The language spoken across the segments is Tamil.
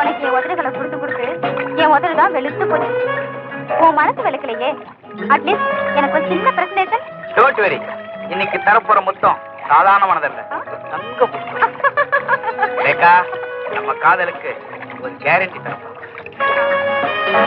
உனக்கு என் உதடுகளை கொடுத்து கொடுத்து என் உதடு தான் வெளுத்து போச்சு. உன் மனசு வெளுக்கலையே. அட்லீஸ்ட் எனக்கு ஒரு சின்ன பிரச்சனை டோன்ட் வெரி இன்னைக்கு தரப்போற முத்தம் சாதாரணமானதல்ல. தங்க முத்தம். ரேகா நம்ம காதலுக்கு ஒரு கேரண்டி தரப்போம் ஓ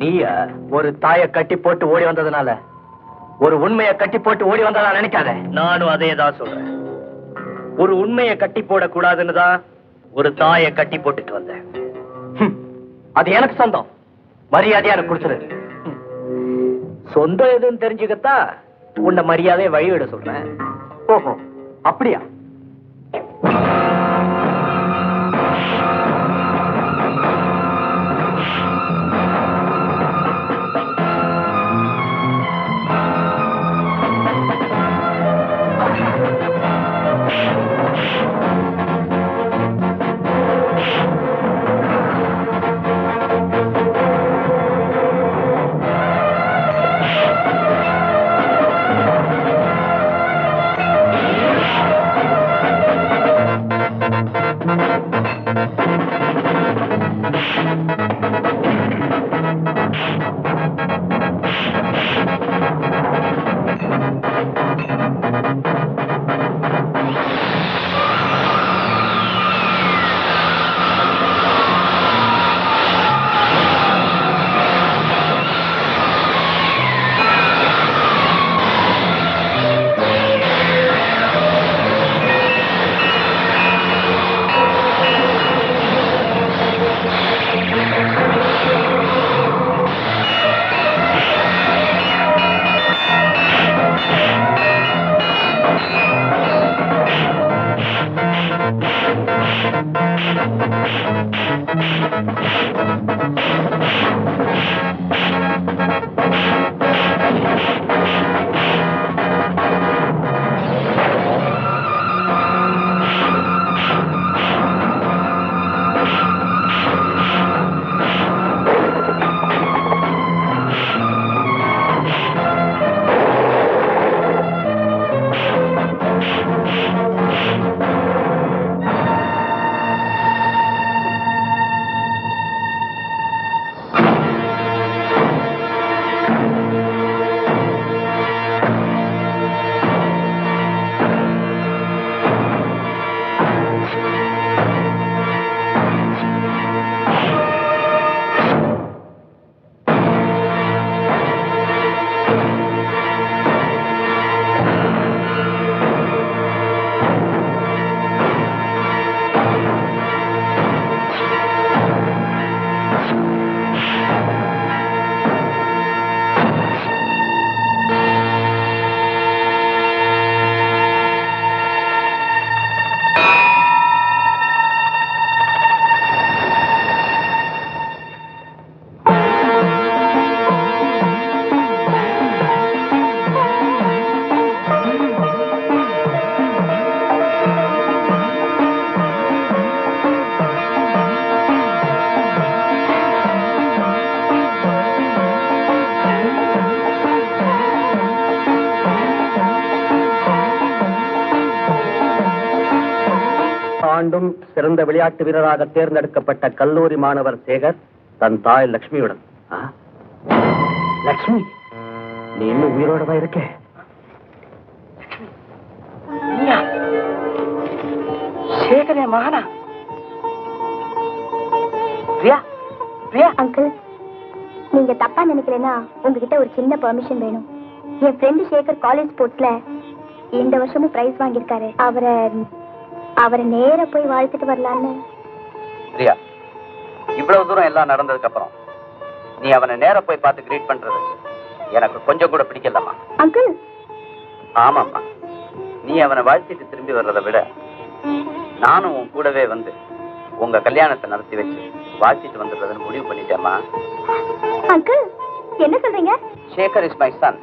நீயா ஒரு தாயை கட்டி போட்டு ஓடி வந்ததுனால. ஒரு உண்மையை கட்டி போட்டு ஓடி வந்ததா நினைக்காத. நானும் அதே தான் சொல்றேன். ஒரு உண்மையை கட்டி போடக்கூடாதுன்னு தான் ஒரு தாயை கட்டி போட்டுட்டு வந்தேன். அது எனக்கு சொந்தம். மரியாதையா எனக்கு ஹம். சொந்தம் எதுன்னு தெரிஞ்சுக்கத்தான் உன்னை மரியாதையை வழிவிட சொல்றேன். ஓஹோ அப்படியா? ஆண்டும் சிறந்த விளையாட்டு வீரராக தேர்ந்தெடுக்கப்பட்ட கல்லூரி மாணவர் சேகர் தன் தாய் லட்சுமியுடன் ஆ? லட்சுமி நீ இன்னும் உயிரோட தான் இருக்க சேகரே மகனா? பிரியா பிரியா. அங்கிள் நீங்க தப்பா நினைக்கிறேன்னா உங்ககிட்ட ஒரு சின்ன பெர்மிஷன் வேணும். என் ஃப்ரெண்டு சேகர் காலேஜ் ஸ்போர்ட்ஸ்ல இந்த வருஷமும் பிரைஸ் வாங்கியிருக்காரு. அவரை அவரை நேரா போய் வாழ்த்துட்டு வரலான்னு. பிரியா இவ்வளவு தூரம் எல்லாம் நடந்ததுக்கு அப்புறம் நீ அவனை நேர போய் பார்த்து கிரீட் பண்றது எனக்கு கொஞ்சம் கூட பிடிக்கலம்மா. அங்கிள். ஆமாம்மா. நீ அவனை வாழ்த்திட்டு திரும்பி வர்றதை விட நானும் உன் கூடவே வந்து உங்க கல்யாணத்தை நடத்தி வச்சு வாழ்த்திட்டு வந்துடுறதுன்னு முடிவு பண்ணிட்டேம்மா. அங்கிள் என்ன சொல்றீங்க? சேகர் இஸ் மை சன்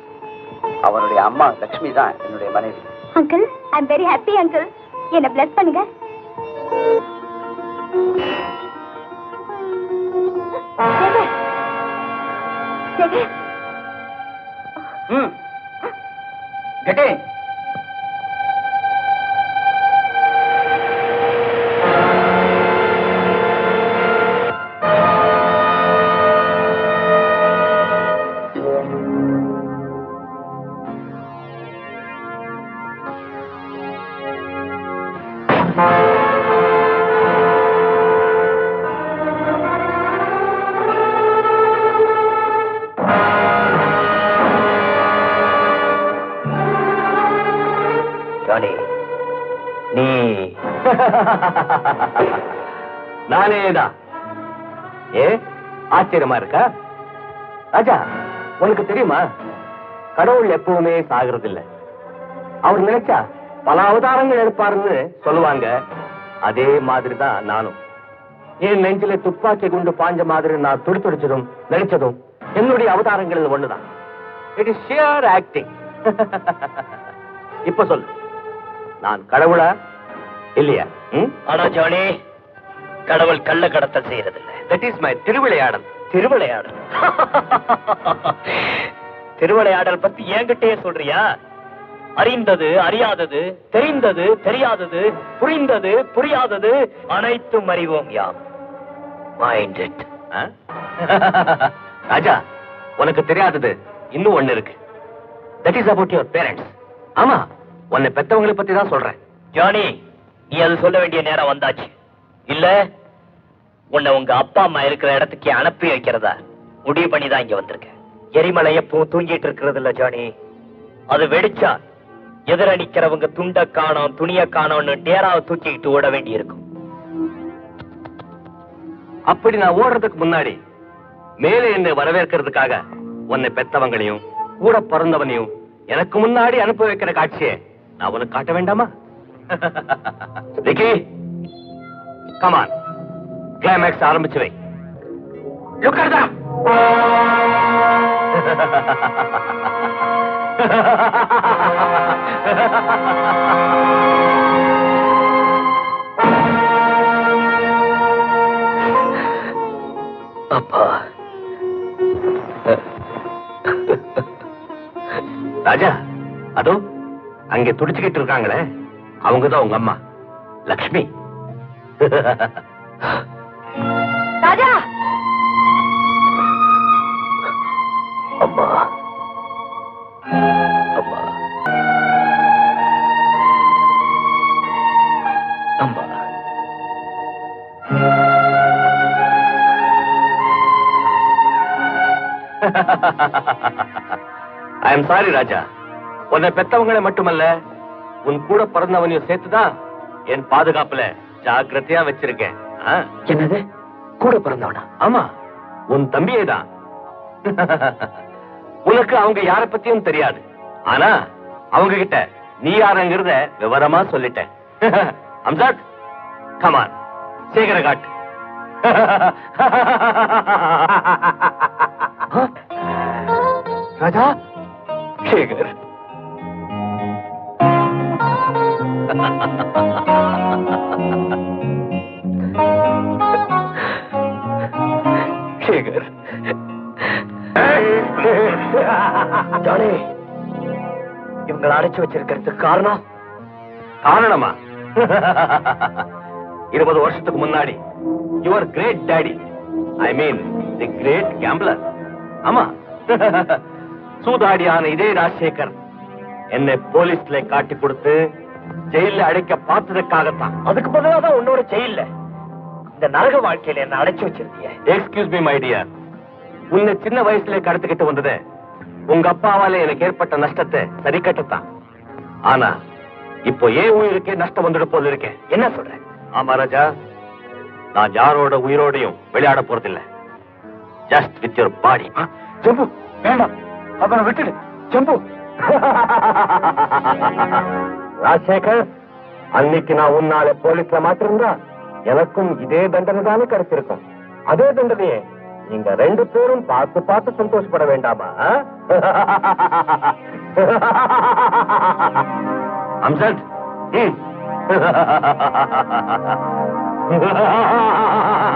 அவனுடைய அம்மா லக்ஷ்மி தான் என்னுடைய மனைவி. Uncle I am very happy uncle. என்ன பிளஸ் பண்ணுங்க. கட்டே நானேதான் ஏ ஆச்சரியமா இருக்கா? ராஜா உனக்கு தெரியுமா? கடவுள் எப்பவுமே சாகிறது அவர் நினைச்சா பல அவதாரங்கள் எடுப்பாருன்னு சொல்லுவாங்க. அதே மாதிரிதான் நானும். என் நெஞ்சில துப்பாக்கி குண்டு பாஞ்ச மாதிரி நான் துடித்துடிச்சதும் நடிச்சதும் என்னுடைய அவதாரங்கள் ஒண்ணுதான். இட் இஸ் ஷியர் ஆக்டிங் இப்ப சொல்லு. நான் கடவுளா? இல்லையா? ஆனா ஜானி கடவுள் கள்ள கடத்தல் செய்யறதில்ல. தட் இஸ் மை திருவிளையாடல். திருவிளையாடல். திருவிளையாடல் பத்தி என்கிட்டயே சொல்றியா? அறிந்தது அறியாதது தெரிந்தது தெரியாதது புரிந்தது புரியாதது அனைத்தும் அறிவோம் யாம். மைண்ட் இட் ராஜா உனக்கு தெரியாதது இன்னும் ஒண்ணு இருக்கு. That is about your parents ஆமா உன்னை பெத்தவங்களை பத்தி தான் சொல்றேன். ஜானி நீ அது சொல்ல வேண்டிய நேரம் வந்தாச்சு. இல்ல உன்னை உங்க அப்பா அம்மா இருக்கிற இடத்துக்கு அனுப்பி வைக்கிறதா? முடிவு பண்ணி தான் இங்க வந்திருக்க. எரிமலை எப்போ தூங்கிட்டு இருக்கிறது இல்ல ஜானி. அது வெடிச்சா எதிர நிக்கிறவங்க துண்ட காணோம் துணிய காணோம்னு டேராவை தூக்கிக்கிட்டு ஓட வேண்டி இருக்கும் அப்படி நான் ஓடுறதுக்கு முன்னாடி மேலே என்னை வரவேற்கிறதுக்காக உன்னை பெத்தவங்களையும் கூட பிறந்தவனையும் எனக்கு முன்னாடி அனுப்ப வைக்கிற காட்சியை நான் உனக்கு காட்ட வேண்டாமா? விக்கி கமான் கிளைமேக்ஸ் ஆரம்பிச்சு வை. Look at them. அப்பா. ராஜா அதோ அங்கே துடிச்சுக்கிட்டு இருக்காங்களே. அவங்கதான் உங்க அம்மா. லக்ஷ்மி. ராஜா! அம்மா. அம்மா. அம்மா. I am sorry Raja. உன்னை பெத்தவங்களை மட்டுமல்ல உன் கூட பிறந்தவனையும் சேர்த்துதான் என் பாதுகாப்புல ஜாக்கிரதையா வச்சிருக்கேன். என்னது? கூட பிறந்தவனா? ஆமா. உன் தம்பியே தான் உனக்கு அவங்க யார பத்தியும் தெரியாது. ஆனா அவங்க கிட்ட நீ யாருங்கிறத விவரமா சொல்லிட்டேன். அம்சாத் கமான் சேகர காட்டு ராஜா? சேகர். சேகர் ஜானே இவங்களை அடைச்சு வச்சிருக்கிறதுக்கு காரணம்? காரணமா? இருபது வருஷத்துக்கு முன்னாடி. Your great daddy I mean the great gambler ஆமா. சூதாடியான இதே ராஜசேகர் என்னை போலீஸ்ல காட்டி கொடுத்து ஜெயில அடைக்க பார்த்ததுக்காகத்தான் அதுக்கு பதிலாக தான் உன்னோட ஜெயில இந்த நரக வாழ்க்கையில என்ன அடைச்சு வச்சிருக்கீங்க எக்ஸ்கியூஸ் மீ மை டியர் உன்னை சின்ன வயசுல கடத்திக்கிட்டு வந்தது உங்க அப்பாவால எனக்கு ஏற்பட்ட நஷ்டத்தை சரி கட்டத்தான். ஆனா இப்போ ஏன் உயிருக்கே நஷ்டம் வந்துட போல இருக்கேன் என்ன சொல்றேன் ஆமா ராஜா. நான் யாரோட உயிரோடையும் விளையாட போறதில்ல. ஜஸ்ட் வித் யுவர் பாடி ஜம்பு வேண்டாம். அவனை விட்டுடு. ஜம்பு. ராஜசேகர் அன்னைக்கு நான் உன்னால போலீஸ்ல மாட்டிருந்தா எனக்கும் இதே தண்டனை தானே கிடைச்சிருக்கும். அதே தண்டனையே நீங்க ரெண்டு பேரும் பார்த்து பார்த்து சந்தோஷப்பட வேண்டாமா? அம்சத்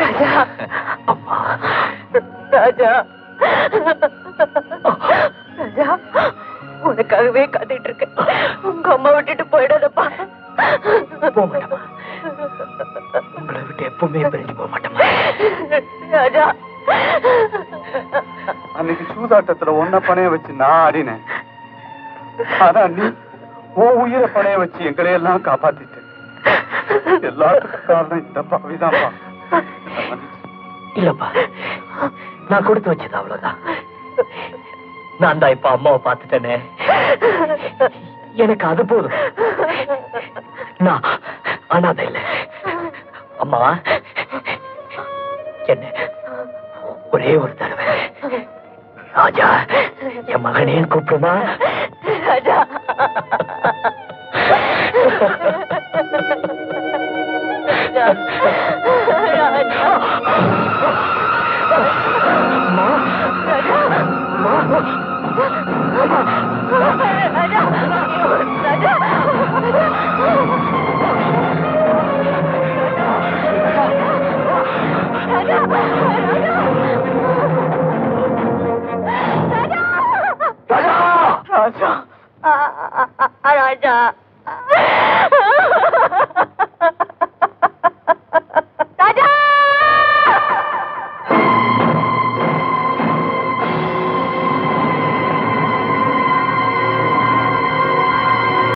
ராஜா அம்மா ராஜா. ராஜா உனக்காகவே காத்துட்டு இருக்கேன். உங்க அம்மா விட்டுட்டு போயிடாதப்பா. போக மாட்டேம்மா உங்களை விட்டு எப்பவுமே பிரிஞ்சு போக மாட்டேம்மா ராஜா. அன்னைக்கு சூதாட்டத்துல ஒன்ன பணைய வச்சு நான் ஆடினேன். ஆனா நீ உன் உயிரை பணைய வச்சு எங்களை எல்லாம் காப்பாத்திட்ட. எல்லாத்துக்கும் காரணம் இந்த பாவிதான்ப்பா என்னை மன்னிச்சு. இல்லப்பா நான் கொடுத்து வச்சது அவ்வளவுதான். நான் தான் இப்ப அம்மாவை பார்த்துட்டேனே. எனக்கு அது போதும். நான் அனாதை இல்லை அம்மா என்ன ஒரே ஒரு தடவை. ராஜா என் மகனையும் கூப்பிடுமா? ராஜா. done.